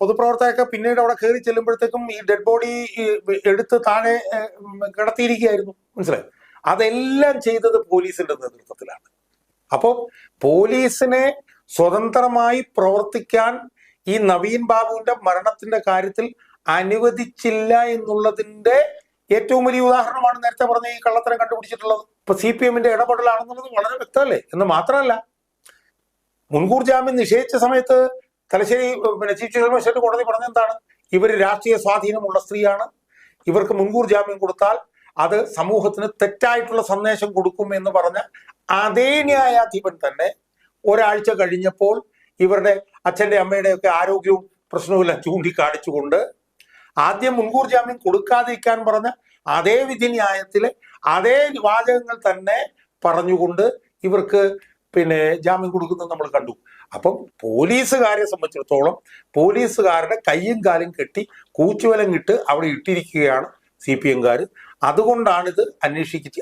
പൊതുപ്രവർത്തകരൊക്കെ പിന്നീട് അവിടെ കയറി ചെല്ലുമ്പോഴത്തേക്കും ഈ ഡെഡ് ബോഡി എടുത്ത് താഴെ കിടത്തിയിരിക്കുകയായിരുന്നു. മനസ്സിലായി? അതെല്ലാം ചെയ്തത് പോലീസിന്റെ നേതൃത്വത്തിലാണ്. അപ്പോൾ പോലീസിനെ സ്വതന്ത്രമായി പ്രവർത്തിക്കാൻ ഈ നവീൻ ബാബുവിന്റെ മരണത്തിന്റെ കാര്യത്തിൽ അനുവദിച്ചില്ല എന്നുള്ളതിന്റെ ഏറ്റവും വലിയ ഉദാഹരണമാണ് നേരത്തെ പറഞ്ഞ ഈ കള്ളത്തരം കണ്ടുപിടിച്ചിട്ടുള്ളത്. ഇപ്പൊ സി പി എമ്മിന്റെ ഇടപെടലാണെന്നുള്ളത് വളരെ വ്യക്തമല്ലേ? എന്ന് മാത്രമല്ല മുൻകൂർ ജാമ്യം നിഷേധിച്ച സമയത്ത് തലശ്ശേരി പിന്നെ ചീഫ് ജസ്റ്റിസ് മജിസ്ട്രേറ്റ് കോടതി പറഞ്ഞെന്താണ്? ഇവർ രാഷ്ട്രീയ സ്വാധീനമുള്ള സ്ത്രീയാണ്. ഇവർക്ക് മുൻകൂർ ജാമ്യം കൊടുത്താൽ അത് സമൂഹത്തിന് തെറ്റായിട്ടുള്ള സന്ദേശം കൊടുക്കും എന്ന് പറഞ്ഞ അതേ ന്യായാധിപൻ തന്നെ ഒരാഴ്ച കഴിഞ്ഞപ്പോൾ ഇവരുടെ അച്ഛന്റെ അമ്മയുടെ ഒക്കെ ആരോഗ്യവും പ്രശ്നവുമെല്ലാം ചൂണ്ടിക്കാണിച്ചുകൊണ്ട് ആദ്യം മുൻകൂർ ജാമ്യം കൊടുക്കാതിരിക്കാൻ പറഞ്ഞ അതേ വിധി ന്യായത്തിലെ അതേ വാചകങ്ങൾ തന്നെ പറഞ്ഞുകൊണ്ട് ഇവർക്ക് പിന്നെ ജാമ്യം കൊടുക്കുന്നത് നമ്മൾ കണ്ടു. അപ്പം പോലീസുകാരെ സംബന്ധിച്ചിടത്തോളം പോലീസുകാരുടെ കയ്യും കാലും കെട്ടി കൂച്ചുവലം ഇട്ട് അവിടെ ഇട്ടിരിക്കുകയാണ് സി പി എംകാർ അതുകൊണ്ടാണിത് അന്വേഷിച്ച്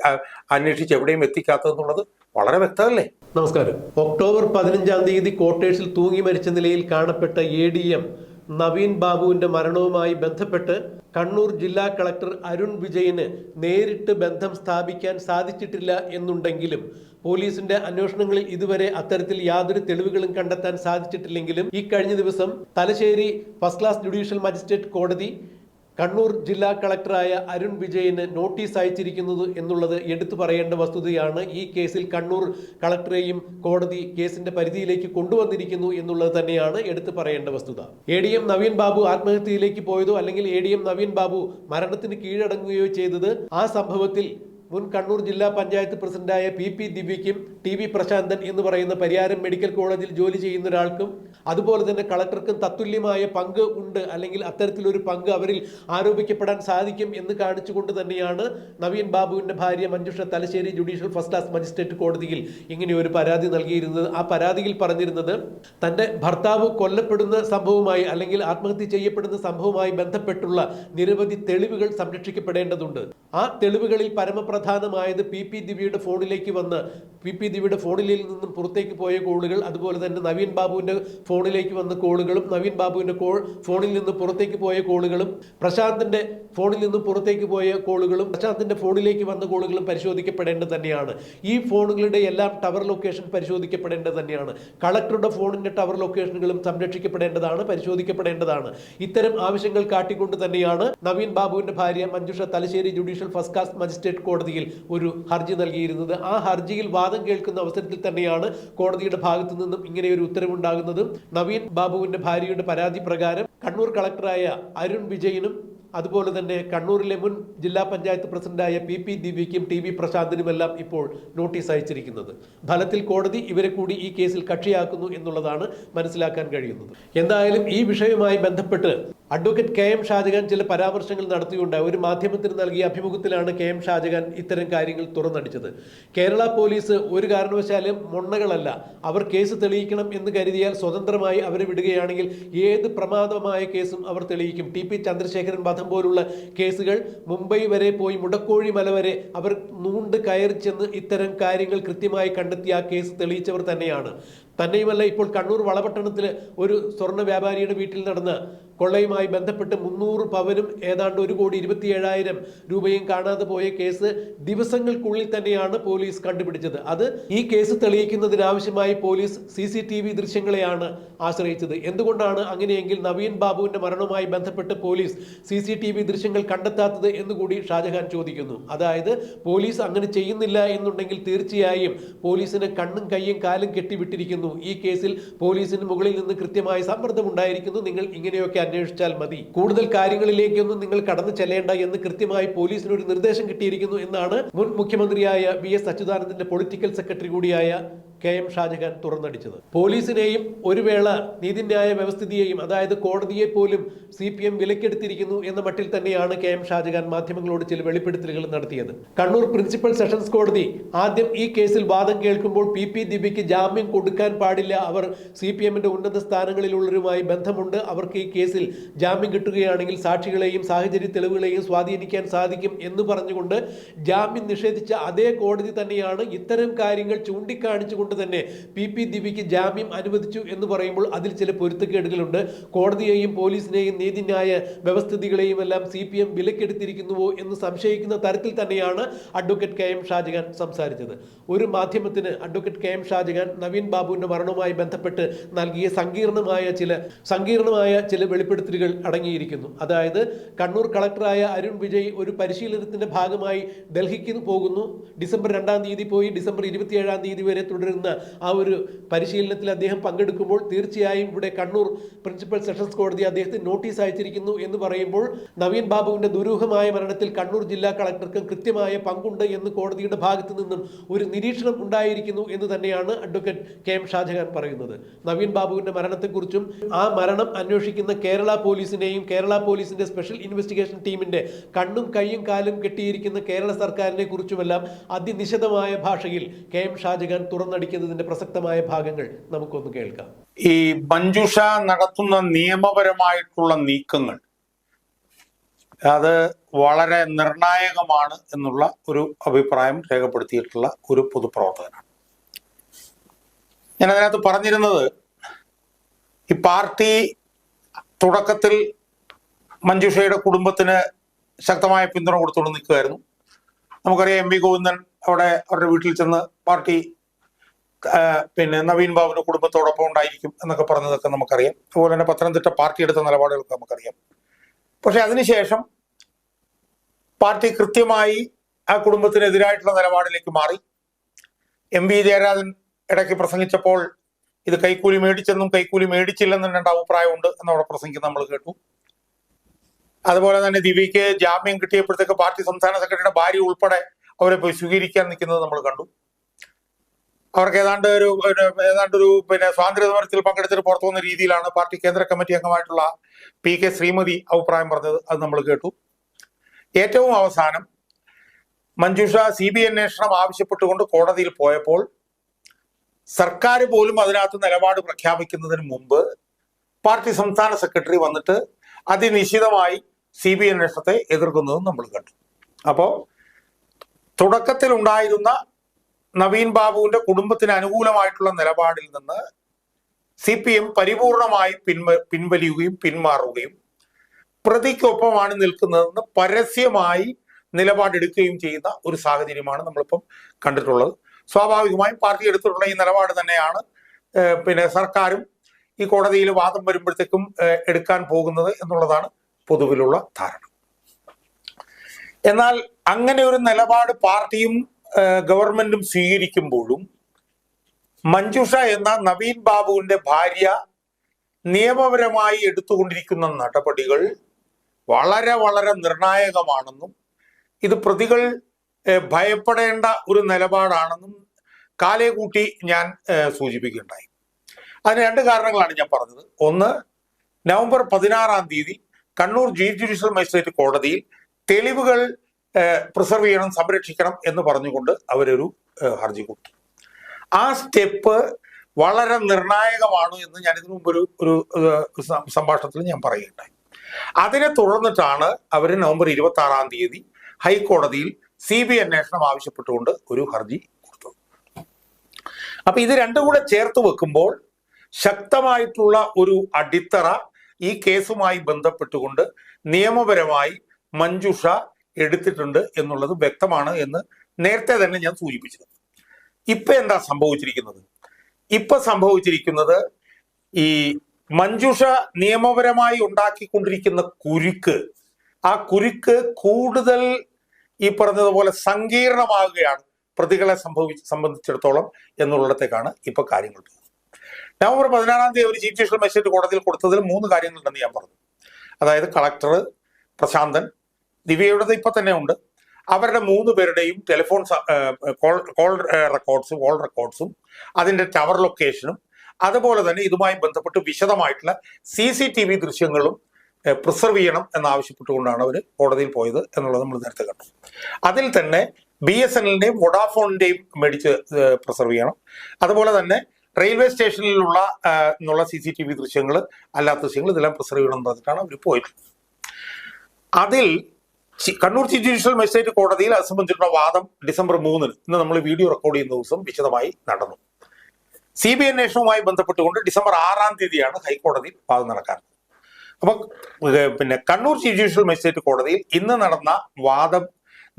അന്വേഷിച്ച് എവിടെയും എത്തിക്കാത്തതെന്നുള്ളത് വളരെ വ്യക്തമല്ലേ? നമസ്കാരം. ഒക്ടോബർ പതിനഞ്ചാം തീയതി ക്വാർട്ടേഴ്സിൽ തൂങ്ങി മരിച്ച നിലയിൽ കാണപ്പെട്ട എ ഡി എം നവീൻ ബാബുവിന്റെ മരണവുമായി ബന്ധപ്പെട്ട് കണ്ണൂർ ജില്ലാ കളക്ടർ അരുൺ വിജയന് നേരിട്ട് ബന്ധം സ്ഥാപിക്കാൻ സാധിച്ചിട്ടില്ല എന്നുണ്ടെങ്കിലും പോലീസിന്റെ അന്വേഷണങ്ങളിൽ ഇതുവരെ അത്തരത്തിൽ യാതൊരു തെളിവുകളും കണ്ടെത്താൻ സാധിച്ചിട്ടില്ലെങ്കിലും ഈ കഴിഞ്ഞ ദിവസം Thalassery first class judicial magistrate കോടതി കണ്ണൂർ ജില്ലാ കളക്ടറായ അരുൺ വിജയന് നോട്ടീസ് അയച്ചിരിക്കുന്നത് എന്നുള്ളത് എടുത്തു പറയേണ്ട വസ്തുതയാണ് ഈ കേസിൽ കണ്ണൂർ കളക്ടറെയും കോടതി കേസിന്റെ പരിധിയിലേക്ക് കൊണ്ടുവന്നിരിക്കുന്നു എന്നുള്ളത് തന്നെയാണ് എടുത്തു പറയേണ്ട വസ്തുത. A D M Naveen Babu ആത്മഹത്യയിലേക്ക് പോയതോ അല്ലെങ്കിൽ A D M Naveen Babu മരണത്തിന് കീഴടങ്ങുകയോ ചെയ്തത് ആ സംഭവത്തിൽ മുൻ കണ്ണൂർ ജില്ലാ പഞ്ചായത്ത് പ്രസിഡന്റായ പി പി ദിവ്യയ്ക്കും ടി വി പ്രശാന്തൻ എന്ന് പറയുന്ന പരിയാരം മെഡിക്കൽ കോളേജിൽ ജോലി ചെയ്യുന്ന ഒരാൾക്കും അതുപോലെ തന്നെ കളക്ടർക്കും തത്തുല്യമായ പങ്ക് ഉണ്ട് അല്ലെങ്കിൽ അത്തരത്തിലൊരു പങ്ക് അവരിൽ ആരോപിക്കപ്പെടാൻ സാധിക്കും എന്ന് കാണിച്ചുകൊണ്ട് തന്നെയാണ് നവീൻ ബാബുവിന്റെ ഭാര്യ Manjusha Thalassery judicial first class magistrate കോടതിയിൽ ഇങ്ങനെ ഒരു പരാതി നൽകിയിരുന്നത്. ആ പരാതിയിൽ പറഞ്ഞിരുന്നത് തന്റെ ഭർത്താവ് കൊല്ലപ്പെടുന്ന സംഭവവുമായി അല്ലെങ്കിൽ ആത്മഹത്യ ചെയ്യപ്പെടുന്ന സംഭവവുമായി ബന്ധപ്പെട്ടുള്ള നിരവധി തെളിവുകൾ സംരക്ഷിക്കപ്പെടേണ്ടതുണ്ട്. ആ തെളിവുകളിൽ പരമപ്രധാനമായത് പി പി ദിവ്യയുടെ ഫോണിലേക്ക് വന്ന് പി പി ദിവ്യയുടെ ഫോണിൽ നിന്നും പുറത്തേക്ക് പോയ കോളുകൾ അതുപോലെ തന്നെ നവീൻ ബാബുവിന്റെ ഫോണിലേക്ക് വന്ന കോളുകളും നവീൻ ബാബുവിന്റെ കോൾ ഫോണിൽ നിന്ന് പുറത്തേക്ക് പോയ കോളുകളും പ്രശാന്തിന്റെ ഫോണിൽ നിന്ന് പുറത്തേക്ക് പോയ കോളുകളും പ്രശാന്തിന്റെ ഫോണിലേക്ക് വന്ന കോളുകളും പരിശോധിക്കപ്പെടേണ്ടത് തന്നെയാണ്. ഈ ഫോണുകളുടെ എല്ലാം ടവർ ലൊക്കേഷൻ പരിശോധിക്കപ്പെടേണ്ടത് തന്നെയാണ്. കളക്ടറുടെ ഫോണിന്റെ ടവർ ലൊക്കേഷനുകളും സംരക്ഷിക്കപ്പെടേണ്ടതാണ് പരിശോധിക്കപ്പെടേണ്ടതാണ്. ഇത്തരം ആവശ്യങ്ങൾ കാട്ടിക്കൊണ്ട് തന്നെയാണ് നവീൻ ബാബുവിന്റെ ഭാര്യ Manjusha Thalassery judicial first class magistrate കോടതിയിൽ ഒരു ഹർജി നൽകിയിരുന്നത്. ആ ഹർജിയിൽ വാദം കേൾക്കുന്ന അവസരത്തിൽ തന്നെയാണ് കോടതിയുടെ ഭാഗത്തു നിന്നും ഇങ്ങനെ ഒരു ഉത്തരവുണ്ടാകുന്നതും. നവീൻ ബാബുവിന്റെ ഭാര്യയുടെ പരാതി പ്രകാരം കണ്ണൂർ കളക്ടറായ അരുൺ വിജയനും അതുപോലെ തന്നെ കണ്ണൂരിലെ മുൻ ജില്ലാ പഞ്ചായത്ത് പ്രസിഡന്റായ പി പി ദിവ്യയ്ക്കും ടി വി പ്രശാന്തിനുമെല്ലാം ഇപ്പോൾ നോട്ടീസ് അയച്ചിരിക്കുന്നത്. ഫലത്തിൽ കോടതി ഇവരെ കൂടി ഈ കേസിൽ കക്ഷിയാക്കുന്നു എന്നുള്ളതാണ് മനസ്സിലാക്കാൻ കഴിയുന്നത്. എന്തായാലും ഈ വിഷയവുമായി ബന്ധപ്പെട്ട് അഡ്വക്കേറ്റ് കെ എം ഷാജഹാൻ ചില പരാമർശങ്ങൾ നടത്തിയുണ്ടായി ഒരു മാധ്യമത്തിന് നൽകിയ അഭിമുഖത്തിലാണ് കെ എം ഷാജഹാൻ ഇത്തരം കാര്യങ്ങൾ തുറന്നടിച്ചത്. കേരള പോലീസ് ഒരു കാരണവശാലും മൊണ്ണകളല്ല. അവർ കേസ് തെളിയിക്കണം എന്ന് കരുതിയാൽ സ്വതന്ത്രമായി അവരെ വിടുകയാണെങ്കിൽ ഏത് പ്രമാദമായ കേസും അവർ തെളിയിക്കും. ടി പി ചന്ദ്രശേഖരൻ വധം പോലുള്ള കേസുകൾ മുംബൈ വരെ പോയി മുടക്കോഴി മല വരെ അവർ നൂണ്ട് കയറി ചെന്ന് ഇത്തരം കാര്യങ്ങൾ കൃത്യമായി കണ്ടെത്തി ആ കേസ് തെളിയിച്ചവർ തന്നെയാണ്. തന്നെയുമല്ല ഇപ്പോൾ കണ്ണൂർ വളപട്ടണത്തിൽ ഒരു സ്വർണ വ്യാപാരിയുടെ വീട്ടിൽ നടന്ന കൊള്ളയുമായി ബന്ധപ്പെട്ട് മുന്നൂറ് പവനും ഏതാണ്ട് ഒരു കോടി ഇരുപത്തിയേഴായിരം രൂപയും കാണാതെ പോയ കേസ് ദിവസങ്ങൾക്കുള്ളിൽ തന്നെയാണ് പോലീസ് കണ്ടുപിടിച്ചത്. അത് ഈ case തെളിയിക്കുന്നതിനാവശ്യമായി police C C T V ദൃശ്യങ്ങളെയാണ് ആശ്രയിച്ചത്. എന്തുകൊണ്ടാണ് അങ്ങനെയെങ്കിൽ നവീൻ ബാബുവിന്റെ മരണവുമായി ബന്ധപ്പെട്ട് police C C T V ദൃശ്യങ്ങൾ കണ്ടെത്താത്തത് എന്നുകൂടി ഷാജഹാൻ ചോദിക്കുന്നു. അതായത് പോലീസ് അങ്ങനെ ചെയ്യുന്നില്ല എന്നുണ്ടെങ്കിൽ തീർച്ചയായും പോലീസിന് കണ്ണും കയ്യും കാലും കെട്ടിവിട്ടിരിക്കുന്നു. ഈ കേസിൽ പോലീസിന് മുകളിൽ നിന്ന് കൃത്യമായ സമ്മർദ്ദം ഉണ്ടായിരിക്കുന്നു. നിങ്ങൾ ഇങ്ങനെയൊക്കെ അന്വേഷിച്ചാൽ മതി. കൂടുതൽ കാര്യങ്ങളിലേക്കൊന്നും നിങ്ങൾ കടന്നു ചെല്ലേണ്ട എന്ന് കൃത്യമായി പോലീസിന് ഒരു നിർദ്ദേശം കിട്ടിയിരിക്കുന്നു എന്നാണ് മുൻ മുഖ്യമന്ത്രിയായ വി എസ് അച്യുതാനന്ദന്റെ പൊളിറ്റിക്കൽ സെക്രട്ടറി കൂടിയായ കെ എം ഷാജഹാൻ തുറന്നടിച്ചത്. പോലീസിനെയും ഒരു വേള നീതിന്യായ വ്യവസ്ഥിതിയെയും അതായത് കോടതിയെ പോലും സി പി എം വിലക്കെടുത്തിരിക്കുന്നു എന്ന മട്ടിൽ തന്നെയാണ് കെ എം ഷാജഹാൻ മാധ്യമങ്ങളോട് ചില വെളിപ്പെടുത്തലുകൾ നടത്തിയത്. കണ്ണൂർ പ്രിൻസിപ്പൽ സെഷൻസ് കോടതി ആദ്യം ഈ കേസിൽ വാദം കേൾക്കുമ്പോൾ പി പി ദിബിക്ക് ജാമ്യം കൊടുക്കാൻ പാടില്ല. അവർ സി പി എമ്മിന്റെ ഉന്നത സ്ഥാനങ്ങളിലുള്ളവരുമായി ബന്ധമുണ്ട്. അവർക്ക് ഈ കേസിൽ ജാമ്യം കിട്ടുകയാണെങ്കിൽ സാക്ഷികളെയും സാഹചര്യ തെളിവുകളെയും സ്വാധീനിക്കാൻ സാധിക്കും എന്ന് പറഞ്ഞുകൊണ്ട് ജാമ്യം നിഷേധിച്ച അതേ കോടതി തന്നെയാണ് ഇത്തരം കാര്യങ്ങൾ ചൂണ്ടിക്കാണിച്ചുകൊണ്ട് ആയതുകൊണ്ട് തന്നെ പി പി ദിവിക്ക് ജാമ്യം അനുവദിച്ചു എന്ന് പറയുമ്പോൾ അതിൽ ചില പൊരുത്തക്കേടുകളുണ്ട്. കോടതിയെയും പോലീസിനെയും നീതിന്യായ വ്യവസ്ഥിതികളെയും എല്ലാം സി പി എം വിലക്കെടുത്തിരിക്കുന്നുവോ എന്ന് സംശയിക്കുന്ന തരത്തിൽ തന്നെയാണ് അഡ്വക്കേറ്റ് കെ എം ഷാജഹാൻ സംസാരിച്ചത്. ഒരു മാധ്യമത്തിന് advocate K M Shajahan Naveen ബാബുവിന്റെ മരണവുമായി ബന്ധപ്പെട്ട് നൽകിയ സങ്കീർണമായ ചില സങ്കീർണമായ ചില വെളിപ്പെടുത്തലുകൾ അടങ്ങിയിരിക്കുന്നു. അതായത് കണ്ണൂർ കളക്ടറായ അരുൺ വിജയ് ഒരു പരിശീലനത്തിന്റെ ഭാഗമായി ഡൽഹിക്ക് പോകുന്നു. ഡിസംബർ രണ്ടാം തീയതി പോയി. ഡിസംബർ ഇരുപത്തിയേഴാം തീയതി വരെ തുടരുന്ന. ആ ഒരു പരിശീലനത്തിൽ അദ്ദേഹം പങ്കെടുക്കുമ്പോൾ തീർച്ചയായും ഇവിടെ കണ്ണൂർ പ്രിൻസിപ്പൽ സെഷൻസ് കോടതി അദ്ദേഹത്തിന് നോട്ടീസ് അയച്ചിരിക്കുന്നു എന്ന് പറയുമ്പോൾ നവീൻ ബാബുവിന്റെ ദുരൂഹമായ മരണത്തിൽ കണ്ണൂർ ജില്ലാ കളക്ടർക്കും കൃത്യമായ പങ്കുണ്ട് എന്ന് കോടതിയുടെ ഭാഗത്തു നിന്നും ഒരു നിരീക്ഷണം ഉണ്ടായിരിക്കുന്നു എന്ന് തന്നെയാണ് അഡ്വക്കേറ്റ് കെ എം ഷാജഹാൻ പറയുന്നത്. നവീൻ ബാബുവിന്റെ മരണത്തെക്കുറിച്ചും ആ മരണം അന്വേഷിക്കുന്ന കേരള പോലീസിനെയും കേരള പോലീസിന്റെ സ്പെഷ്യൽ ഇൻവെസ്റ്റിഗേഷൻ ടീമിന്റെ കണ്ണും കൈയും കാലും കെട്ടിയിരിക്കുന്ന കേരള സർക്കാരിനെ കുറിച്ചുമെല്ലാം അതിനിശിതമായ ഭാഷയിൽ കെ എം ഷാജഹാൻ തുറന്നടിക്കുന്നതിന്റെ പ്രസക്തമായ ഭാഗങ്ങൾ നമുക്കൊന്ന് കേൾക്കാം. ഈ മഞ്ജുഷ നടത്തുന്ന നിയമപരമായിട്ടുള്ള നീക്കങ്ങൾ അത് വളരെ നിർണായകമാണ് എന്നുള്ള ഒരു അഭിപ്രായം രേഖപ്പെടുത്തിയിട്ടുള്ള ഒരു പൊതുപ്രവർത്തകനാണ്. ഞാൻ അതിനകത്ത് പറഞ്ഞിരുന്നത് ഈ പാർട്ടി തുടക്കത്തിൽ മഞ്ജുഷയുടെ കുടുംബത്തിന് ശക്തമായ പിന്തുണ കൊടുത്തുകൊണ്ട് നിൽക്കുമായിരുന്നു. നമുക്കറിയാം എം വി ഗോവിന്ദൻ അവിടെ അവരുടെ വീട്ടിൽ ചെന്ന് പാർട്ടി പിന്നെ നവീൻ ബാബുവിന്റെ കുടുംബത്തോടൊപ്പം ഉണ്ടായിരിക്കും എന്നൊക്കെ പറഞ്ഞതൊക്കെ നമുക്കറിയാം. അതുപോലെ തന്നെ പത്തനംതിട്ട പാർട്ടി എടുത്ത നിലപാടുകളൊക്കെ നമുക്കറിയാം. പക്ഷെ അതിനുശേഷം പാർട്ടി കൃത്യമായി ആ കുടുംബത്തിനെതിരായിട്ടുള്ള നിലപാടിലേക്ക് മാറി. എം വി ജയരാജൻ ഇടയ്ക്ക് പ്രസംഗിച്ചപ്പോൾ ഇത് കൈക്കൂലി മേടിച്ചെന്നും കൈക്കൂലി മേടിച്ചില്ലെന്നും രണ്ട് അഭിപ്രായമുണ്ട് എന്നവിടെ പ്രസംഗിക്കുന്നത് നമ്മൾ കേട്ടു. അതുപോലെ തന്നെ ദിവ്യയ്ക്ക് ജാമ്യം കിട്ടിയപ്പോഴത്തേക്ക് പാർട്ടി സംസ്ഥാന സെക്രട്ടറിയുടെ ഭാര്യ ഉൾപ്പെടെ അവരെ പോയി സ്വീകരിക്കാൻ നിൽക്കുന്നത് നമ്മൾ കണ്ടു. അവർക്ക് ഏതാണ്ട് ഒരു ഏതാണ്ട് ഒരു പിന്നെ സ്വാതന്ത്ര്യ സമരത്തിൽ പങ്കെടുത്തിട്ട് പുറത്തു വന്ന രീതിയിലാണ് പാർട്ടി കേന്ദ്ര കമ്മിറ്റി അംഗമായിട്ടുള്ള പി കെ ശ്രീമതി അഭിപ്രായം പറഞ്ഞത്. അത് നമ്മൾ കേട്ടു. ഏറ്റവും അവസാനം മഞ്ജുഷ സി ബി അന്വേഷണം ആവശ്യപ്പെട്ടുകൊണ്ട് കോടതിയിൽ പോയപ്പോൾ സർക്കാർ പോലും അതിനകത്ത് നിലപാട് പ്രഖ്യാപിക്കുന്നതിന് മുമ്പ് പാർട്ടി സംസ്ഥാന സെക്രട്ടറി വന്നിട്ട് അതിനിശ്ചിതമായി സി ബി അന്വേഷണത്തെ എതിർക്കുന്നതും നമ്മൾ കണ്ടു. അപ്പോൾ തുടക്കത്തിൽ ഉണ്ടായിരുന്ന നവീൻ ബാബുവിന്റെ കുടുംബത്തിന് അനുകൂലമായിട്ടുള്ള നിലപാടിൽ നിന്ന് സി പി എം പരിപൂർണമായി പിൻവ പിൻവലിയുകയും പിന്മാറുകയും പ്രതിക്കൊപ്പമാണ് നിൽക്കുന്നതെന്ന് പരസ്യമായി നിലപാടെടുക്കുകയും ചെയ്യുന്ന ഒരു സാഹചര്യമാണ് നമ്മളിപ്പം കണ്ടിട്ടുള്ളത്. സ്വാഭാവികമായും പാർട്ടി എടുത്തിട്ടുള്ള ഈ നിലപാട് തന്നെയാണ് പിന്നെ സർക്കാരും ഈ കോടതിയിൽ വാദം വരുമ്പോഴത്തേക്കും എടുക്കാൻ പോകുന്നത് എന്നുള്ളതാണ് പൊതുവിലുള്ള ധാരണ. എന്നാൽ അങ്ങനെ ഒരു നിലപാട് പാർട്ടിയും ഗവൺമെന്റും സ്വീകരിക്കുമ്പോഴും മഞ്ജുഷ എന്ന നവീൻ ബാബുവിന്റെ ഭാര്യ നിയമപരമായി എടുത്തുകൊണ്ടിരിക്കുന്ന നടപടികൾ വളരെ വളരെ നിർണായകമാണെന്നും ഇത് പ്രതികൾ ഭയപ്പെടേണ്ട ഒരു നിലപാടാണെന്നും കാലേ കൂട്ടി ഞാൻ സൂചിപ്പിക്കുകയുണ്ടായി. അതിന് രണ്ട് കാരണങ്ങളാണ് ഞാൻ പറഞ്ഞത്. ഒന്ന് നവംബർ പതിനാറാം തീയതി കണ്ണൂർ ചീഫ് ജുഡീഷ്യൽ മജിസ്ട്രേറ്റ് കോടതിയിൽ തെളിവുകൾ പ്രിസർവ് ചെയ്യണം സംരക്ഷിക്കണം എന്ന് പറഞ്ഞുകൊണ്ട് അവരൊരു ഹർജി കൊടുത്തു. ആ സ്റ്റെപ്പ് വളരെ നിർണായകമാണ് എന്ന് ഞാൻ ഇതിനു മുമ്പ് ഒരു ഒരു സംഭാഷണത്തിൽ ഞാൻ പറയുകയുണ്ടായി. അതിനെ തുടർന്നിട്ടാണ് അവർ നവംബർ ഇരുപത്തി ആറാം തീയതി ഹൈക്കോടതിയിൽ സി ബി അന്വേഷണം ആവശ്യപ്പെട്ടുകൊണ്ട് ഒരു ഹർജി കൊടുത്തത്. അപ്പൊ ഇത് രണ്ടും കൂടെ ചേർത്ത് വെക്കുമ്പോൾ ശക്തമായിട്ടുള്ള ഒരു അടിത്തറ ഈ കേസുമായി ബന്ധപ്പെട്ടുകൊണ്ട് നിയമപരമായി മഞ്ജുഷ എടുത്തിട്ടുണ്ട് എന്നുള്ളത് വ്യക്തമാണ് എന്ന് നേരത്തെ തന്നെ ഞാൻ സൂചിപ്പിച്ചിരുന്നു. ഇപ്പൊ എന്താ സംഭവിച്ചിരിക്കുന്നത്? ഇപ്പൊ സംഭവിച്ചിരിക്കുന്നത് ഈ മഞ്ജുഷ നിയമപരമായി ഉണ്ടാക്കിക്കൊണ്ടിരിക്കുന്ന കുരുക്ക് ആ കുരുക്ക് കൂടുതൽ ഈ പറഞ്ഞതുപോലെ സങ്കീർണമാകുകയാണ് പ്രതികളെ സംഭവിച്ച് സംബന്ധിച്ചിടത്തോളം എന്നുള്ളിടത്തേക്കാണ് ഇപ്പൊ കാര്യങ്ങൾ പോകുന്നത്. നവംബർ പതിനാറാം തീയതി ഒരു ചീഫ് ജസ്റ്റിസ് മജിസ്ട്രേറ്റ് കോടതിയിൽ കൊടുത്തതിൽ മൂന്ന് കാര്യങ്ങളുണ്ടെന്ന് ഞാൻ പറഞ്ഞു. അതായത് കളക്ടർ പ്രശാന്തൻ ദിവ്യയുടേത് ഇപ്പൊ തന്നെ ഉണ്ട്. അവരുടെ മൂന്ന് പേരുടെയും ടെലിഫോൺ കോൾ കോൾ റെക്കോർഡ്സും കോൾ റെക്കോർഡ്സും അതിന്റെ ടവർ ലൊക്കേഷനും അതുപോലെ തന്നെ ഇതുമായി ബന്ധപ്പെട്ട് വിശദമായിട്ടുള്ള സി സി ടി വി ദൃശ്യങ്ങളും പ്രിസർവ് ചെയ്യണം എന്നാവശ്യപ്പെട്ടുകൊണ്ടാണ് അവർ കോടതിയിൽ പോയത് എന്നുള്ളത് നമ്മൾ നേരത്തെ കണ്ടു. അതിൽ തന്നെ ബി എസ് എൻ എല്ലിന്റെയും വൊഡാഫോണിന്റെയും മേടിച്ച് പ്രിസർവ് ചെയ്യണം. അതുപോലെ തന്നെ റെയിൽവേ സ്റ്റേഷനിലുള്ള എന്നുള്ള സി സി ടി വി ദൃശ്യങ്ങൾ അല്ലാത്ത ദൃശ്യങ്ങൾ ഇതെല്ലാം പ്രിസർവ് ചെയ്യണം എന്ന് പറഞ്ഞിട്ടാണ് അവർ പോയിട്ടുള്ളത്. അതിൽ കണ്ണൂർ ചീഫ് ജുഡീഷ്യൽ മജിസ്ട്രേറ്റ് കോടതിയിൽ അത് വാദം ഡിസംബർ മൂന്നിന് ഇന്ന് നമ്മൾ വീഡിയോ റെക്കോർഡ് ചെയ്യുന്ന ദിവസം വിശദമായി നടന്നു. സി ബി അന്വേഷണവുമായി ബന്ധപ്പെട്ടുകൊണ്ട് ഡിസംബർ ആറാം തീയതിയാണ് ഹൈക്കോടതിയിൽ വാദം നടക്കാൻ. അപ്പൊ പിന്നെ കണ്ണൂർ ചീഫ് ജുഡീഷ്യൽ മജിസ്ട്രേറ്റ് കോടതിയിൽ ഇന്ന് നടന്ന വാദം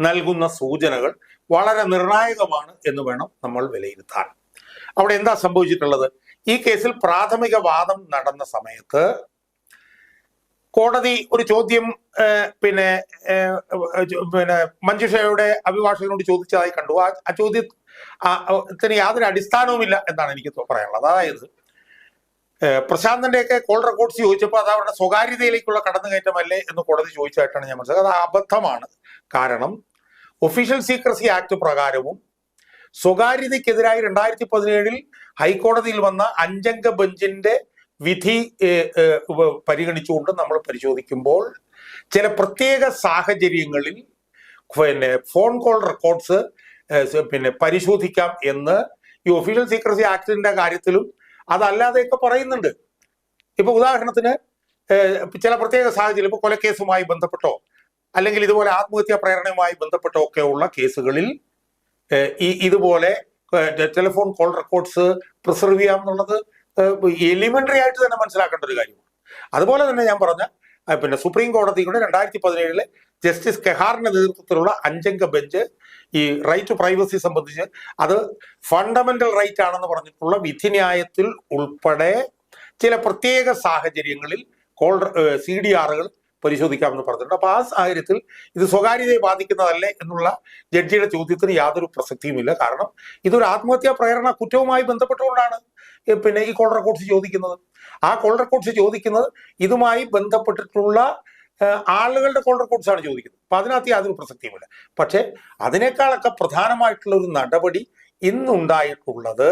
നൽകുന്ന സൂചനകൾ വളരെ നിർണായകമാണ് എന്ന് വേണം നമ്മൾ വിലയിരുത്താൻ. അവിടെ എന്താ സംഭവിച്ചിട്ടുള്ളത്? ഈ കേസിൽ പ്രാഥമിക വാദം നടന്ന സമയത്ത് കോടതി ഒരു ചോദ്യം പിന്നെ പിന്നെ മഞ്ജുഷയുടെ അഭിഭാഷകനോട് ചോദിച്ചതായി കണ്ടു. ആ ആ ചോദ്യത്തിന് യാതൊരു അടിസ്ഥാനവും യാതൊരു അടിസ്ഥാനവുമില്ല എന്നാണ് എനിക്ക് പറയാനുള്ളത്. അതായത് പ്രശാന്തന്റെയൊക്കെ കോൾ റെക്കോർഡ്സ് ചോദിച്ചപ്പോൾ അത് അവരുടെ സ്വകാര്യതയിലേക്കുള്ള കടന്നുകയറ്റമല്ലേ എന്ന് കോടതി ചോദിച്ചതായിട്ടാണ് ഞാൻ മനസ്സിലാക്കുന്നത് അത് അബദ്ധമാണ്. കാരണം ഒഫീഷ്യൽ സീക്രസി ആക്ട് പ്രകാരവും സ്വകാര്യതയ്ക്കെതിരായി രണ്ടായിരത്തി പതിനേഴിൽ ഹൈക്കോടതിയിൽ വന്ന അഞ്ചംഗ ബെഞ്ചിന്റെ വിധി പരിഗണിച്ചുകൊണ്ട് നമ്മൾ പരിശോധിക്കുമ്പോൾ ചില പ്രത്യേക സാഹചര്യങ്ങളിൽ പിന്നെ ഫോൺ കോൾ റെക്കോർഡ്സ് പിന്നെ പരിശോധിക്കാം എന്ന് ഈ ഒഫീഷ്യൽ സീക്രസി ആക്ടിന്റെ കാര്യത്തിലും അതല്ലാതെയൊക്കെ പറയുന്നുണ്ട്. ഇപ്പൊ ഉദാഹരണത്തിന് ചില പ്രത്യേക സാഹചര്യം ഇപ്പൊ കൊലക്കേസുമായി ബന്ധപ്പെട്ടോ അല്ലെങ്കിൽ ഇതുപോലെ ആത്മഹത്യാ പ്രേരണയുമായി ബന്ധപ്പെട്ടോ ഒക്കെ ഉള്ള കേസുകളിൽ ഈ ഇതുപോലെ ടെലിഫോൺ കോൾ റെക്കോർഡ്സ് പ്രിസർവ് ചെയ്യാം എന്നുള്ളത് എലിമെന്ററി ആയിട്ട് തന്നെ മനസ്സിലാക്കേണ്ട ഒരു കാര്യമാണ്. അതുപോലെ തന്നെ ഞാൻ പറഞ്ഞ പിന്നെ സുപ്രീം കോടതി കൂടെ രണ്ടായിരത്തി പതിനേഴിലെ ജസ്റ്റിസ് കെഹാറിന്റെ നേതൃത്വത്തിലുള്ള അഞ്ചംഗ ബെഞ്ച് ഈ റൈറ്റ് ടു പ്രൈവസി സംബന്ധിച്ച് അത് ഫണ്ടമെന്റൽ റൈറ്റ് ആണെന്ന് പറഞ്ഞിട്ടുള്ള വിധിന്യായത്തിൽ ഉൾപ്പെടെ ചില പ്രത്യേക സാഹചര്യങ്ങളിൽ കോൾ സി ഡി ആറുകൾ പരിശോധിക്കാമെന്ന് പറഞ്ഞിട്ടുണ്ട്. അപ്പൊ ആ സാഹചര്യത്തിൽ ഇത് സ്വകാര്യതയെ ബാധിക്കുന്നതല്ലേ എന്നുള്ള ജഡ്ജിയുടെ ചോദ്യത്തിന് യാതൊരു പ്രസക്തിയുമില്ല. കാരണം ഇതൊരു ആത്മഹത്യാ പ്രേരണ കുറ്റവുമായി ബന്ധപ്പെട്ടുകൊണ്ടാണ് പിന്നെ ഈ കോൾ റെക്കോർഡ്സ് ചോദിക്കുന്നത്. ആ കോൾ റെക്കോർഡ്സ് ചോദിക്കുന്നത് ഇതുമായി ബന്ധപ്പെട്ടിട്ടുള്ള ആളുകളുടെ കോൾ റെക്കോർഡ്സ് ആണ് ചോദിക്കുന്നത്. അപ്പൊ അതിനകത്ത് യാതൊരു പ്രസക്തിയുമില്ല പക്ഷെ അതിനേക്കാളൊക്കെ പ്രധാനമായിട്ടുള്ള ഒരു നടപടി ഇന്നുണ്ടായിട്ടുള്ളത്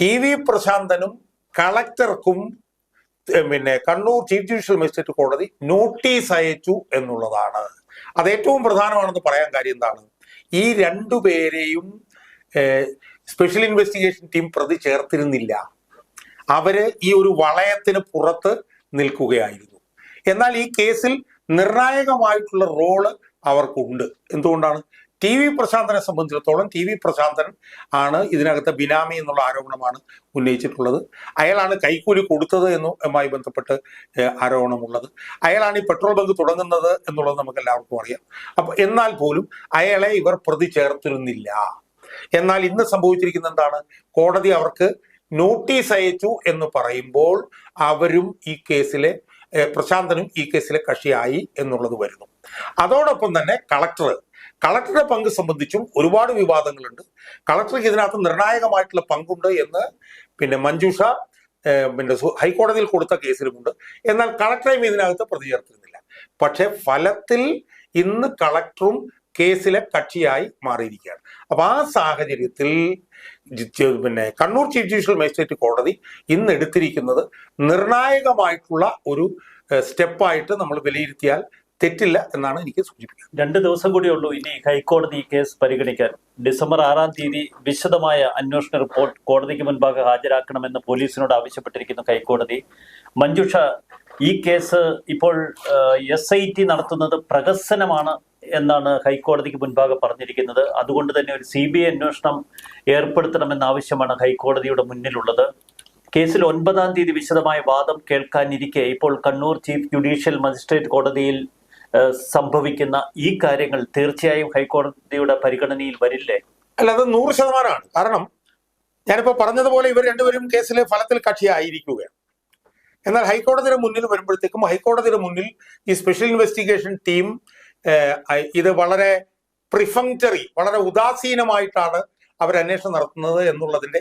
ടി വി പ്രശാന്തനും കളക്ടർക്കും പിന്നെ കണ്ണൂർ ചീഫ് ജുഡീഷ്യൽ മജിസ്ട്രേറ്റ് കോടതി നോട്ടീസ് അയച്ചു എന്നുള്ളതാണ്. അത് ഏറ്റവും പ്രധാനമാണെന്ന് പറയാൻ കാര്യം എന്താണ്? ഈ രണ്ടുപേരെയും സ്പെഷ്യൽ ഇൻവെസ്റ്റിഗേഷൻ ടീം പ്രതി ചേർത്തിരുന്നില്ല. അവർ ഈ ഒരു വളയത്തിന് പുറത്ത് നിൽക്കുകയായിരുന്നു. എന്നാൽ ഈ കേസിൽ നിർണായകമായിട്ടുള്ള റോൾ അവർക്കുണ്ട്. എന്തുകൊണ്ടാണ്? ടി വി പ്രശാന്തനെ സംബന്ധിച്ചിടത്തോളം ടി വി പ്രശാന്തൻ ആണ് ഇതിനകത്ത് ബിനാമി എന്നുള്ള ആരോപണമാണ് ഉന്നയിച്ചിട്ടുള്ളത്. അയാളാണ് കൈക്കൂലി കൊടുത്തത് എന്നുമായി ബന്ധപ്പെട്ട് ആരോപണമുള്ളത്. അയാളാണ് ഈ പെട്രോൾ ബങ്ക് തുടങ്ങുന്നത് എന്നുള്ളത് നമുക്ക് എല്ലാവർക്കും അറിയാം. അപ്പൊ എന്നാൽ പോലും അയാളെ ഇവർ പ്രതി ചേർത്തിരുന്നില്ല. എന്നാൽ ഇന്ന് സംഭവിച്ചിരിക്കുന്ന എന്താണ്? കോടതി അവർക്ക് നോട്ടീസ് അയച്ചു എന്ന് പറയുമ്പോൾ അവരും ഈ കേസിലെ പ്രശാന്തനും ഈ കേസിലെ കക്ഷിയായി എന്നുള്ളത് വരുന്നു. അതോടൊപ്പം തന്നെ കളക്ടർ കളക്ടറുടെ പങ്ക് സംബന്ധിച്ചും ഒരുപാട് വിവാദങ്ങളുണ്ട്. കളക്ടർക്ക് ഇതിനകത്ത് നിർണായകമായിട്ടുള്ള പങ്കുണ്ട് എന്ന് പിന്നെ മഞ്ജുഷ പിന്നെ ഹൈക്കോടതിയിൽ കൊടുത്ത കേസിലുമുണ്ട്. എന്നാൽ കളക്ടറേയും ഇതിനകത്ത് പ്രതി ചേർത്തിരുന്നില്ല പക്ഷെ ഫലത്തിൽ ഇന്ന് കളക്ടറും കേസിലെ കക്ഷിയായി മാറിയിരിക്കുകയാണ്. അപ്പൊ ആ സാഹചര്യത്തിൽ പിന്നെ കണ്ണൂർ ചീഫ് ജുഡീഷ്യൽ മജിസ്ട്രേറ്റ് കോടതി ഇന്ന് എടുത്തിരിക്കുന്നത് നിർണായകമായിട്ടുള്ള ഒരു സ്റ്റെപ്പായിട്ട് നമ്മൾ വിലയിരുത്തിയാൽ തെറ്റില്ല എന്നാണ് എനിക്ക് സൂചിപ്പിക്കുന്നത്. രണ്ട് ദിവസം കൂടി ഉള്ളൂ ഇനി ഹൈക്കോടതി കേസ് പരിഗണിക്കാൻ. ഡിസംബർ ആറാം തീയതി വിശദമായ അന്വേഷണ റിപ്പോർട്ട് കോടതിക്ക് മുൻപാകെ ഹാജരാക്കണമെന്ന് പോലീസിനോട് ആവശ്യപ്പെട്ടിരിക്കുന്നു ഹൈക്കോടതി. മഞ്ജുഷ ഈ കേസ് ഇപ്പോൾ എസ് ഐ ടി നടത്തുന്നത് പ്രഹസനമാണ് എന്നാണ് ഹൈക്കോടതിക്ക് മുൻപാകെ പറഞ്ഞിരിക്കുന്നത്. അതുകൊണ്ട് തന്നെ ഒരു സി ബി ഐ അന്വേഷണം ഏർപ്പെടുത്തണമെന്ന ആവശ്യമാണ് ഹൈക്കോടതിയുടെ മുന്നിലുള്ളത്. കേസിൽ ഒൻപതാം തീയതി വിശദമായ വാദം കേൾക്കാനിരിക്കെ ഇപ്പോൾ കണ്ണൂർ ചീഫ് ജുഡീഷ്യൽ മജിസ്ട്രേറ്റ് കോടതിയിൽ സംഭവിക്കുന്ന ഈ കാര്യങ്ങൾ തീർച്ചയായും ഹൈക്കോടതിയുടെ പരിഗണനയിൽ വരില്ലേ? അല്ല അത് നൂറ് ശതമാനമാണ്. കാരണം ഞാനിപ്പോ പറഞ്ഞതുപോലെ ഇവർ രണ്ടുപേരും കേസിലെ ഫലത്തിൽ കക്ഷിയായിരിക്കുകയാണ്. എന്നാൽ ഹൈക്കോടതിയുടെ മുന്നിൽ വരുമ്പോഴത്തേക്കും ഹൈക്കോടതിയുടെ മുന്നിൽ ഈ സ്പെഷ്യൽ ഇൻവെസ്റ്റിഗേഷൻ ടീം ഇത് വളരെ പ്രിഫങ്റ്ററി വളരെ ഉദാസീനമായിട്ടാണ് അവർ അന്വേഷണം നടത്തുന്നത് എന്നുള്ളതിന്റെ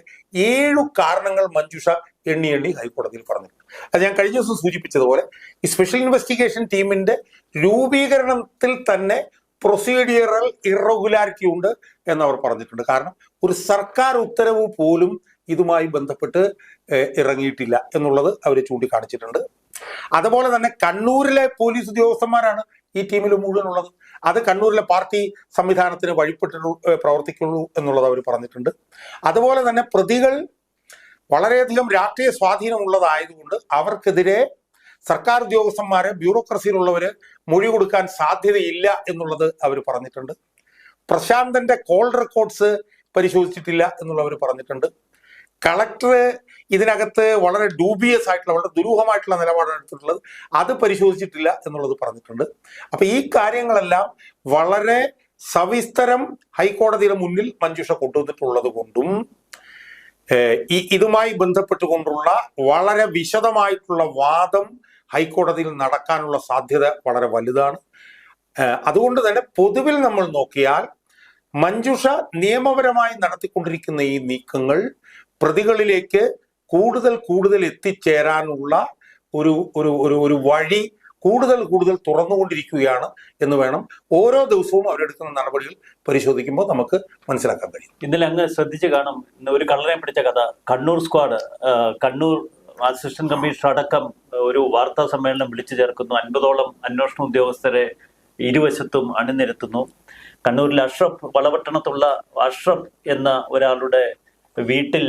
ഏഴു കാരണങ്ങൾ മഞ്ജുഷ എണ്ണി എണ്ണി ഹൈക്കോടതിയിൽ പറഞ്ഞിട്ടുണ്ട്. അത് ഞാൻ കഴിഞ്ഞ ദിവസം സൂചിപ്പിച്ചതുപോലെ ഈ സ്പെഷ്യൽ ഇൻവെസ്റ്റിഗേഷൻ ടീമിന്റെ രൂപീകരണത്തിൽ തന്നെ പ്രൊസീഡിയറൽ ഇറഗുലാരിറ്റി ഉണ്ട് എന്നവർ പറഞ്ഞിട്ടുണ്ട്. കാരണം ഒരു സർക്കാർ ഉത്തരവ് പോലും ഇതുമായി ബന്ധപ്പെട്ട് ഇറങ്ങിയിട്ടില്ല എന്നുള്ളത് അവർ ചൂണ്ടിക്കാണിച്ചിട്ടുണ്ട്. അതുപോലെ തന്നെ കണ്ണൂരിലെ പോലീസ് ഉദ്യോഗസ്ഥന്മാരാണ് ഈ ടീമിൽ മുഴുവനുള്ളത്. അത് കണ്ണൂരിലെ പാർട്ടി സംവിധാനത്തിന് വഴിപ്പെട്ടിട്ടു ഏഹ്, പ്രവർത്തിക്കുള്ളൂ എന്നുള്ളത് അവർ പറഞ്ഞിട്ടുണ്ട്. അതുപോലെ തന്നെ പ്രതികൾ വളരെയധികം രാഷ്ട്രീയ സ്വാധീനമുള്ളതായതുകൊണ്ട് അവർക്കെതിരെ സർക്കാർ ഉദ്യോഗസ്ഥന്മാരെ ബ്യൂറോക്രസിയിലുള്ളവര് മൊഴി കൊടുക്കാൻ സാധ്യതയില്ല എന്നുള്ളത് അവർ പറഞ്ഞിട്ടുണ്ട്. പ്രശാന്തന്റെ കോൾ റെക്കോർഡ്സ് പരിശോധിച്ചിട്ടില്ല എന്നുള്ളവർ പറഞ്ഞിട്ടുണ്ട്. കളക്ടർ ഇതിനകത്ത് വളരെ ഡൂബിയസ് ആയിട്ടുള്ള വളരെ ദുരൂഹമായിട്ടുള്ള നിലപാടാണ് എടുത്തിട്ടുള്ളത്. അത് പരിശോധിച്ചിട്ടില്ല എന്നുള്ളത് പറഞ്ഞിട്ടുണ്ട്. അപ്പൊ ഈ കാര്യങ്ങളെല്ലാം വളരെ സവിസ്തരം ഹൈക്കോടതിയുടെ മുന്നിൽ മഞ്ജുഷ കൊണ്ടുവന്നിട്ടുള്ളത് കൊണ്ടും ഇതുമായി ബന്ധപ്പെട്ടുകൊണ്ടുള്ള വളരെ വിശദമായിട്ടുള്ള വാദം ഹൈക്കോടതിയിൽ നടക്കാനുള്ള സാധ്യത വളരെ വലുതാണ്. അതുകൊണ്ട് തന്നെ പൊതുവിൽ നമ്മൾ നോക്കിയാൽ മഞ്ജുഷ നിയമപരമായി നടത്തിക്കൊണ്ടിരിക്കുന്ന ഈ നീക്കങ്ങൾ പ്രതികളിലേക്ക് കൂടുതൽ കൂടുതൽ എത്തിച്ചേരാനുള്ള ഒരു ഒരു ഒരു ഒരു വഴി കൂടുതൽ കൂടുതൽ തുറന്നുകൊണ്ടിരിക്കുകയാണ് എന്ന് വേണം ഓരോ ദിവസവും അവരെടുക്കുന്ന നടപടികൾ പരിശോധിക്കുമ്പോൾ നമുക്ക് മനസ്സിലാക്കാൻ കഴിയും. ഇന്നലെ അങ്ങ് ശ്രദ്ധിച്ച് കാണും. ഒരു കള്ളനെ പിടിച്ച കഥ. Kannur squad Kannur assistant commissioner അടക്കം ഒരു വാർത്താ സമ്മേളനം വിളിച്ചു ചേർക്കുന്നു. അൻപതോളം അന്വേഷണ ഉദ്യോഗസ്ഥരെ ഇരുവശത്തും അണിനിരത്തുന്നു. കണ്ണൂരിൽ അഷ്റഫ് വളപട്ടണത്തുള്ള അഷ്റഫ് എന്ന ഒരാളുടെ വീട്ടിൽ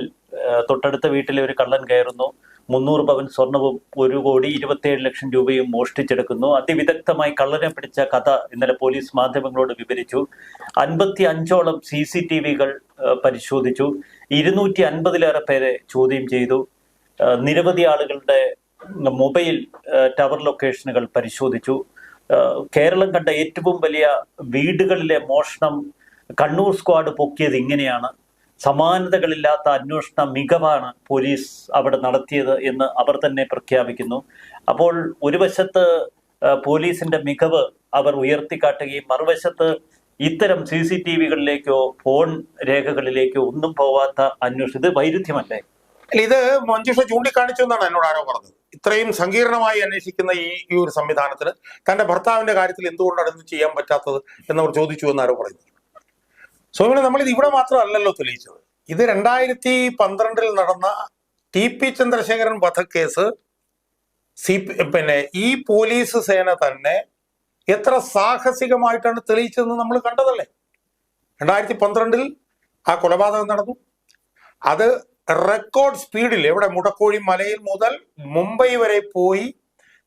തൊട്ടടുത്ത വീട്ടിലെ ഒരു കള്ളൻ കയറുന്നു. മുന്നൂറ് പവൻ സ്വർണവും ഒരു കോടി ഇരുപത്തിയേഴ് ലക്ഷം രൂപയും മോഷ്ടിച്ചെടുക്കുന്നു. അതിവിദഗ്ധമായി കള്ളനെ പിടിച്ച കഥ ഇന്നലെ പോലീസ് മാധ്യമങ്ങളോട് വിവരിച്ചു. അൻപത്തി അഞ്ചോളം സി സി ടി വികൾ പരിശോധിച്ചു. ഇരുന്നൂറ്റി അൻപതിലേറെ പേരെ ചോദ്യം ചെയ്തു. നിരവധി ആളുകളുടെ മൊബൈൽ ടവർ ലൊക്കേഷനുകൾ പരിശോധിച്ചു. കേരളം കണ്ട ഏറ്റവും വലിയ വീടുകളിലെ മോഷണം കണ്ണൂർ സ്ക്വാഡ് പൊക്കിയത് ഇങ്ങനെയാണ്. സമാനതകളില്ലാത്ത അന്വേഷണ മികവാണ് പോലീസ് അവിടെ നടത്തിയത് എന്ന് അവർ തന്നെ പ്രഖ്യാപിക്കുന്നു. അപ്പോൾ ഒരു വശത്ത് പോലീസിന്റെ മികവ് അവർ ഉയർത്തിക്കാട്ടുകയും മറുവശത്ത് ഇത്തരം സി സി ടി വികളിലേക്കോ ഫോൺ രേഖകളിലേക്കോ ഒന്നും പോവാത്ത അന്വേഷണം. ഇത് വൈരുദ്ധ്യമല്ലേ? ഇത് മഞ്ജുഷ ചൂണ്ടിക്കാണിച്ചു എന്നാണ് എന്നോട് ആരോ പറഞ്ഞത്. ഇത്രയും സങ്കീർണമായി അന്വേഷിക്കുന്ന ഈ ഈ ഒരു സംവിധാനത്തിന് തന്റെ ഭർത്താവിന്റെ കാര്യത്തിൽ എന്തുകൊണ്ടാണ് ഇത് ചെയ്യാൻ പറ്റാത്തത് എന്നവർ ചോദിച്ചു എന്നാരോ പറയുന്നു. സോമിന നമ്മൾ ഇത് ഇവിടെ മാത്രമല്ലല്ലോ തെളിയിച്ചത്. ഇത് രണ്ടായിരത്തി പന്ത്രണ്ടിൽ നടന്ന ടി പി ചന്ദ്രശേഖരൻ വധക്കേസ് സി പിന്നെ ഈ പോലീസ് സേന തന്നെ എത്ര സാഹസികമായിട്ടാണ് തെളിയിച്ചതെന്ന് നമ്മൾ കണ്ടതല്ലേ? രണ്ടായിരത്തി പന്ത്രണ്ടിൽ ആ കൊലപാതകം നടന്നു. അത് റെക്കോർഡ് സ്പീഡിൽ എവിടെ? മുടക്കോഴി മലയിൽ മുതൽ മുംബൈ വരെ പോയി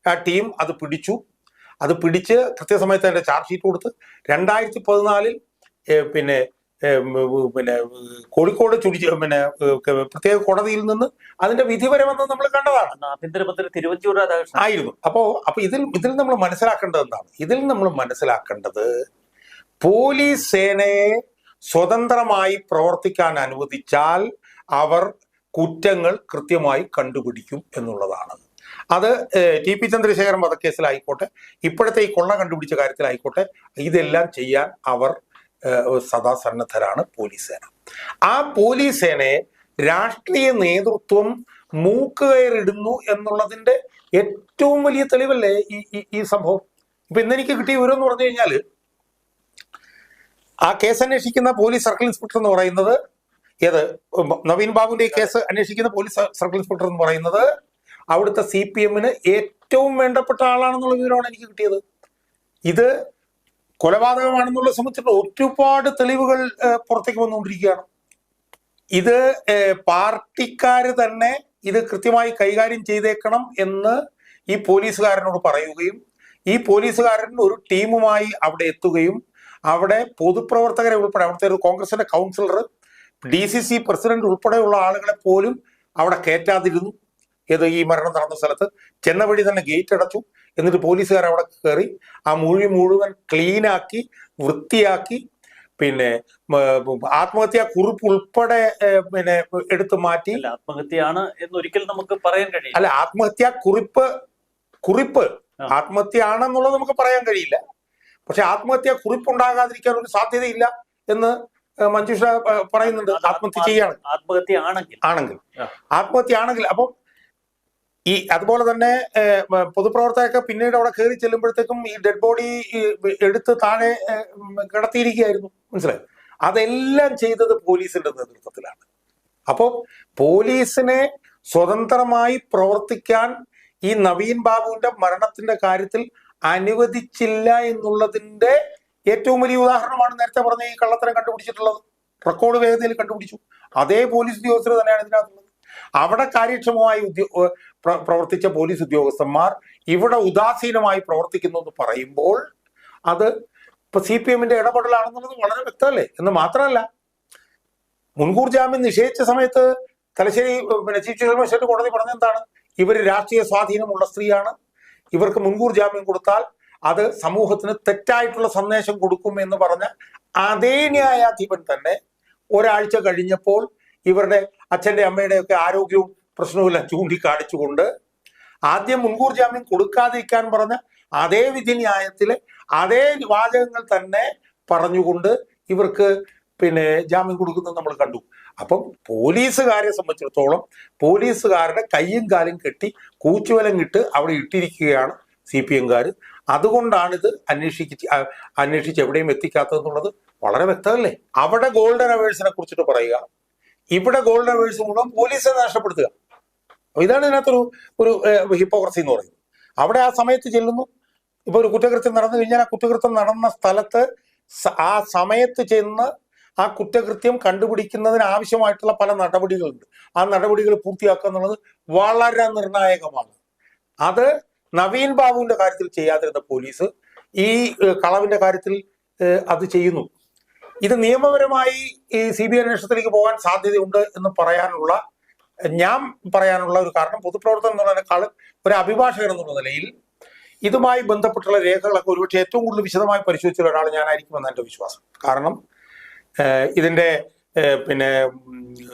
ആ ടീം അത് പിടിച്ചു. അത് പിടിച്ച് കൃത്യസമയത്ത് അതിന്റെ ചാർജ് ഷീറ്റ് കൊടുത്ത് രണ്ടായിരത്തി പതിനാലിൽ പിന്നെ പിന്നെ കോഴിക്കോട് ചുടി പിന്നെ പ്രത്യേക കോടതിയിൽ നിന്ന് അതിന്റെ വിധി വരെ വന്നത് നമ്മൾ കണ്ടതാണ്. ആഭ്യന്തരമന്ത്രി തിരുവഞ്ചൂർ രാധാകൃഷ്ണൻ. ആയിരുന്നു. അപ്പോ അപ്പൊ ഇതിൽ ഇതിൽ നമ്മൾ മനസ്സിലാക്കേണ്ടത് എന്താണ്? ഇതിൽ നമ്മൾ മനസ്സിലാക്കേണ്ടത് പോലീസ് സേനയെ സ്വതന്ത്രമായി പ്രവർത്തിക്കാൻ അനുവദിച്ചാൽ അവർ കുറ്റങ്ങൾ കൃത്യമായി കണ്ടുപിടിക്കും എന്നുള്ളതാണ്. അത് ടി പി ചന്ദ്രശേഖരൻ വധക്കേസിലായിക്കോട്ടെ ഇപ്പോഴത്തെ ഈ കൊള്ള കണ്ടുപിടിച്ച കാര്യത്തിലായിക്കോട്ടെ ഇതെല്ലാം ചെയ്യാൻ അവർ സദാ സന്നദ്ധരാണ് പോലീസ് സേന ആ പോലീസ് സേനയെ രാഷ്ട്രീയ നേതൃത്വം മൂക്കുകയറിടുന്നു എന്നുള്ളതിന്റെ ഏറ്റവും വലിയ തെളിവല്ലേ ഈ ഈ- സംഭവം? ഇപ്പൊ ഇന്നെനിക്ക് കിട്ടിയ വിവരം എന്ന് പറഞ്ഞു കഴിഞ്ഞാൽ ആ കേസ് അന്വേഷിക്കുന്ന പോലീസ് സർക്കിൾ ഇൻസ്പെക്ടർ എന്ന് പറയുന്നത് ഏത്? നവീൻ ബാബുവിന്റെ കേസ് അന്വേഷിക്കുന്ന പോലീസ് സർക്കിൾ ഇൻസ്പെക്ടർ എന്ന് പറയുന്നത് അവിടുത്തെ സി പി എമ്മിന് ഏറ്റവും വേണ്ടപ്പെട്ട ആളാണെന്നുള്ള വിവരമാണ് എനിക്ക് കിട്ടിയത്. ഇത് കൊലപാതകമാണെന്നുള്ള സംബന്ധിച്ചിട്ട് ഒരുപാട് തെളിവുകൾ പുറത്തേക്ക് വന്നുകൊണ്ടിരിക്കുകയാണ്. ഇത് പാർട്ടിക്കാർ തന്നെ ഇത് കൃത്യമായി കൈകാര്യം ചെയ്തേക്കണം എന്ന് ഈ പോലീസുകാരനോട് പറയുകയും ഈ പോലീസുകാരൻ ഒരു ടീമുമായി അവിടെ എത്തുകയും അവിടെ പൊതുപ്രവർത്തകരെ ഉൾപ്പെടെ അവിടുത്തെ ഒരു കോൺഗ്രസിന്റെ councillor D C C president ഉൾപ്പെടെയുള്ള ആളുകളെ പോലും അവിടെ കയറ്റാതിരുന്നു. ഏത് ഈ മരണം നടന്ന സ്ഥലത്ത് ചെന്ന വഴി തന്നെ ഗേറ്റ് അടച്ചു. എന്നിട്ട് പോലീസുകാർ അവിടെ കയറി ആ മുഴി മുഴുവൻ ക്ലീനാക്കി വൃത്തിയാക്കി പിന്നെ ആത്മഹത്യാ കുറിപ്പ് ഉൾപ്പെടെ പിന്നെ എടുത്തു മാറ്റി. ആത്മഹത്യയാണ് എന്ന് ഒരിക്കലും നമുക്ക് പറയാൻ കഴിയില്ല. അല്ല ആത്മഹത്യാ കുറിപ്പ് കുറിപ്പ്. ആത്മഹത്യയാണെന്നുള്ളത് ആത്മഹത്യ ആണെന്നുള്ളത് നമുക്ക് പറയാൻ കഴിയില്ല. പക്ഷെ ആത്മഹത്യാ കുറിപ്പ് ഉണ്ടാകാതിരിക്കാൻ ഒരു സാധ്യതയില്ല എന്ന് മഞ്ജുഷ പറയുന്നുണ്ട്. ആത്മഹത്യ ചെയ്യാണ്. ആത്മഹത്യ ആണെങ്കിൽ. ആണെങ്കിൽ. ആത്മഹത്യ ആണെങ്കിൽ. അപ്പം ഈ അതുപോലെ തന്നെ പൊതുപ്രവർത്തകരൊക്കെ പിന്നീട് അവിടെ കയറി ചെല്ലുമ്പോഴത്തേക്കും ഈ ഡെഡ് ബോഡി എടുത്ത് താഴെ കിടത്തിയിരിക്കുകയായിരുന്നു. മനസ്സിലായി? അതെല്ലാം ചെയ്തത് പോലീസിന്റെ നേതൃത്വത്തിലാണ്. അപ്പോൾ പോലീസിനെ സ്വതന്ത്രമായി പ്രവർത്തിക്കാൻ ഈ നവീൻ ബാബുവിന്റെ മരണത്തിന്റെ കാര്യത്തിൽ അനുവദിച്ചില്ല എന്നുള്ളതിന്റെ ഏറ്റവും വലിയ ഉദാഹരണമാണ് നേരത്തെ പറഞ്ഞ ഈ കള്ളത്തരം കണ്ടുപിടിച്ചിട്ടുള്ളത്. റെക്കോർഡ് വേഗതയിൽ കണ്ടുപിടിച്ചു. അതേ പോലീസ് ഉദ്യോഗസ്ഥർ തന്നെയാണ് ഇതിനകത്തുള്ളത്. അവിടെ കാര്യക്ഷമമായി പ്രവർത്തിച്ച പോലീസ് ഉദ്യോഗസ്ഥന്മാർ ഇവിടെ ഉദാസീനമായി പ്രവർത്തിക്കുന്നു എന്ന് പറയുമ്പോൾ അത് ഇപ്പൊ സി പി എമ്മിന്റെ ഇടപെടലാണെന്നുള്ളത് വളരെ വ്യക്തമല്ലേ? എന്ന് മാത്രമല്ല മുൻകൂർ ജാമ്യം നിഷേധിച്ച സമയത്ത് തലശ്ശേരി പിന്നെ ചീഫ് ജസ്റ്റിസ് മജിസ്ട്രേറ്റ് കോടതി പറഞ്ഞ എന്താണ് ഇവർ രാഷ്ട്രീയ സ്വാധീനമുള്ള സ്ത്രീയാണ്. ഇവർക്ക് മുൻകൂർ ജാമ്യം കൊടുത്താൽ അത് സമൂഹത്തിന് തെറ്റായിട്ടുള്ള സന്ദേശം കൊടുക്കും എന്ന് പറഞ്ഞ അതേ ന്യായാധിപൻ തന്നെ ഒരാഴ്ച കഴിഞ്ഞപ്പോൾ ഇവരുടെ അച്ഛന്റെ അമ്മയുടെ ഒക്കെ ആരോഗ്യവും പ്രശ്നവുമെല്ലാം ചൂണ്ടിക്കാണിച്ചുകൊണ്ട് ആദ്യം മുൻകൂർ ജാമ്യം കൊടുക്കാതിരിക്കാൻ പറഞ്ഞ അതേ വിധി ന്യായത്തിലെ അതേ വാചകങ്ങൾ തന്നെ പറഞ്ഞുകൊണ്ട് ഇവർക്ക് പിന്നെ ജാമ്യം കൊടുക്കുന്നത് നമ്മൾ കണ്ടു. അപ്പം പോലീസുകാരെ സംബന്ധിച്ചിടത്തോളം പോലീസുകാരുടെ കയ്യും കാലും കെട്ടി കൂച്ചുവലം ഇട്ട് അവിടെ ഇട്ടിരിക്കുകയാണ് സി പി എംകാർ അതുകൊണ്ടാണ് ഇത് അന്വേഷിച്ച് അന്വേഷിച്ച് എവിടെയും എത്തിക്കാത്തതെന്നുള്ളത് വളരെ വ്യക്തമല്ലേ? അവിടെ ഗോൾഡൻ അവേഴ്സിനെ കുറിച്ചിട്ട് പറയുക. ഇവിടെ ഗോൾഡ് അവേഴ്സ് മൂലം പോലീസിനെ നഷ്ടപ്പെടുത്തുക ഇതാണ് ഇതിനകത്തൊരു ഒരു ഹിപ്പോക്രസി എന്ന് പറയുന്നത്. അവിടെ ആ സമയത്ത് ചെല്ലുന്നു. ഇപ്പൊ ഒരു കുറ്റകൃത്യം നടന്നു കഴിഞ്ഞാൽ ആ കുറ്റകൃത്യം നടന്ന സ്ഥലത്ത് ആ സമയത്ത് ചെന്ന് ആ കുറ്റകൃത്യം കണ്ടുപിടിക്കുന്നതിന് ആവശ്യമായിട്ടുള്ള പല നടപടികളുണ്ട്. ആ നടപടികൾ പൂർത്തിയാക്കുക എന്നുള്ളത് വളരെ നിർണായകമാണ്. അത് നവീൻ ബാബുവിന്റെ കാര്യത്തിൽ ചെയ്യാതിരുന്ന പോലീസ് ഈ കളവിന്റെ കാര്യത്തിൽ അത് ചെയ്യുന്നു. ഇത് നിയമപരമായി ഈ സി ബി ഐ അന്വേഷണത്തിലേക്ക് പോകാൻ സാധ്യതയുണ്ട് എന്ന് പറയാനുള്ള ഞാൻ പറയാനുള്ള ഒരു കാരണം പൊതുപ്രവർത്തനം എന്നുള്ളതിനേക്കാൾ ഒരു അഭിഭാഷകൻ എന്നുള്ള നിലയിൽ ഇതുമായി ബന്ധപ്പെട്ടുള്ള രേഖകളൊക്കെ ഒരുപക്ഷെ ഏറ്റവും കൂടുതൽ വിശദമായി പരിശോധിച്ച ഒരാൾ ഞാനായിരിക്കുമെന്ന് എന്റെ വിശ്വാസം. കാരണം ഇതിന്റെ പിന്നെ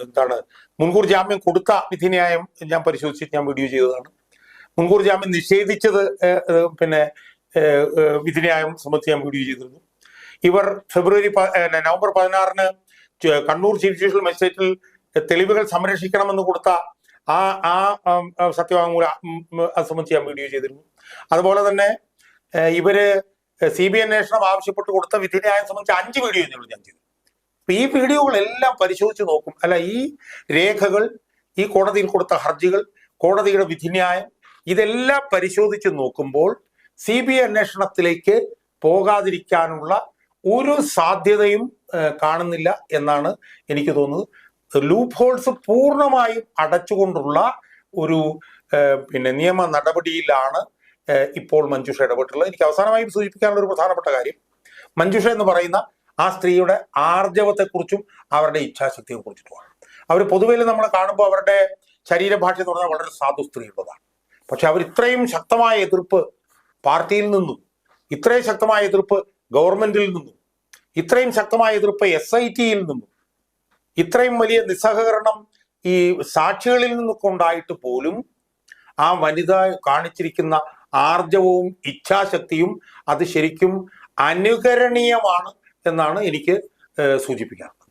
എന്താണ് മുൻകൂർ ജാമ്യം കൊടുത്ത വിധിന്യായം ഞാൻ പരിശോധിച്ചിട്ട് ഞാൻ വീഡിയോ ചെയ്തതാണ്. മുൻകൂർ ജാമ്യം നിഷേധിച്ചത് പിന്നെ വിധിന്യായം സംബന്ധിച്ച് ഞാൻ വീഡിയോ ചെയ്തിരുന്നു. ഇവർ ഫെബ്രുവരി നവംബർ പതിനാറിന് കണ്ണൂർ ചീഫ് ജുഡീഷ്യൽ മജിസ്ട്രേറ്റിൽ തെളിവുകൾ സംരക്ഷിക്കണമെന്ന് കൊടുത്ത ആ ആ സത്യവാങ്മൂല സംബന്ധിച്ച് ഞാൻ വീഡിയോ ചെയ്തിരുന്നു. അതുപോലെ തന്നെ ഇവർ സി ബി അന്വേഷണം ആവശ്യപ്പെട്ട് കൊടുത്ത വിധിന്യായം സംബന്ധിച്ച് അഞ്ച് വീഡിയോ ഞാൻ ചെയ്തു അപ്പൊ ഈ വീഡിയോകളെല്ലാം പരിശോധിച്ച് നോക്കും. അല്ല ഈ രേഖകൾ ഈ കോടതിയിൽ കൊടുത്ത ഹർജികൾ കോടതിയുടെ വിധിന്യായം ഇതെല്ലാം പരിശോധിച്ച് നോക്കുമ്പോൾ സി ബി അന്വേഷണത്തിലേക്ക് പോകാതിരിക്കാനുള്ള ഒരു സാധ്യതയും കാണുന്നില്ല എന്നാണ് എനിക്ക് തോന്നുന്നത്. ലൂപ്പ് ഹോൾസ് പൂർണമായും അടച്ചുകൊണ്ടുള്ള ഒരു പിന്നെ നിയമ നടപടിയിലാണ് ഇപ്പോൾ മഞ്ജുഷ ഇടപെട്ടുള്ളത് എനിക്ക് അവസാനമായും സൂചിപ്പിക്കാനുള്ള ഒരു പ്രധാനപ്പെട്ട കാര്യം മഞ്ജുഷ എന്ന് പറയുന്ന ആ സ്ത്രീയുടെ ആർജവത്തെക്കുറിച്ചും അവരുടെ ഇച്ഛാശക്തിയെ കുറിച്ചിട്ടുമാണ് അവർ പൊതുവേ നമ്മൾ കാണുമ്പോൾ അവരുടെ ശരീരഭാഷ എന്ന് പറഞ്ഞാൽ വളരെ സാധു സ്ത്രീയുള്ളതാണ്. പക്ഷെ അവർ ഇത്രയും ശക്തമായ എതിർപ്പ് പാർട്ടിയിൽ നിന്നും ഇത്രയും ശക്തമായ എതിർപ്പ് ഗവൺമെന്റിൽ നിന്നും ഇത്രയും ശക്തമായ എതിർപ്പ് എസ് ഐ ടിയിൽ നിന്നും ഇത്രയും വലിയ നിസ്സഹകരണം ഈ സാക്ഷികളിൽ നിന്നൊക്കെ ഉണ്ടായിട്ട് പോലും ആ വനിത കാണിച്ചിരിക്കുന്ന ആർജവവും ഇച്ഛാശക്തിയും അത് ശരിക്കും അനുകരണീയമാണ് എന്നാണ് എനിക്ക് സൂചിപ്പിക്കാറ്